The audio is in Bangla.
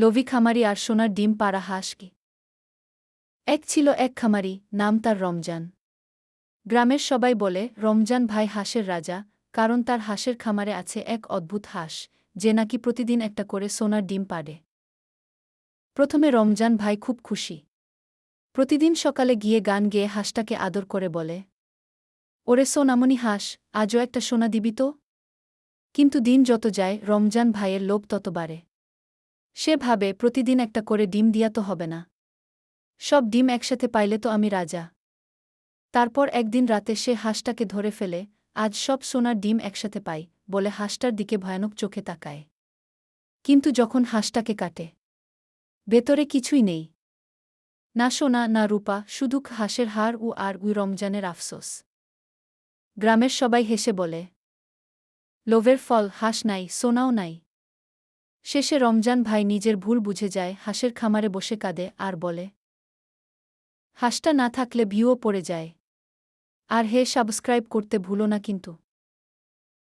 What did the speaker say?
লোভী খামারি আর সোনার ডিম পাড়া হাঁস কি? এক ছিল এক খামারি, নাম তার রমজান। গ্রামের সবাই বলে, রমজান ভাই হাঁসের রাজা, কারণ তার হাঁসের খামারে আছে এক অদ্ভুত হাঁস, যে নাকি প্রতিদিন একটা করে সোনার ডিম পাড়ে। প্রথমে রমজান ভাই খুব খুশি। প্রতিদিন সকালে গিয়ে গান গেয়ে হাঁসটাকে আদর করে বলে, ওরে সোনামণি হাঁস, আজও একটা সোনা দিবি তো? কিন্তু দিন যত যায়, রমজান ভাইয়ের লোভ তত বাড়ে। সে ভাবে প্রতিদিন একটা করে ডিম দিয়া তো হবে না। সব ডিম একসাথে পাইলে তো আমি রাজা। তারপর একদিন রাতে সে হাঁসটাকে ধরে ফেলে, আজ সব সোনার ডিম একসাথে পাই, বলে হাঁসটার দিকে ভয়ানক চোখে তাকায়। কিন্তু যখন হাঁসটাকে কাটে, ভেতরে কিছুই নেই। না সোনা, না রূপা, শুধু হাঁসের হার ও আর উই রমজানের আফসোস। গ্রামের সবাই হেসে বলে, লোভের ফল, হাঁস নাই, সোনাও নাই। শেষে রমজান ভাই নিজের ভুল বুঝে যায়, হাঁসের খামারে বসে কাঁদে, আর বলে, হাঁসটা না থাকলে ভিউও পড়ে যায়। আর হে, সাবস্ক্রাইব করতে ভুলো না কিন্তু।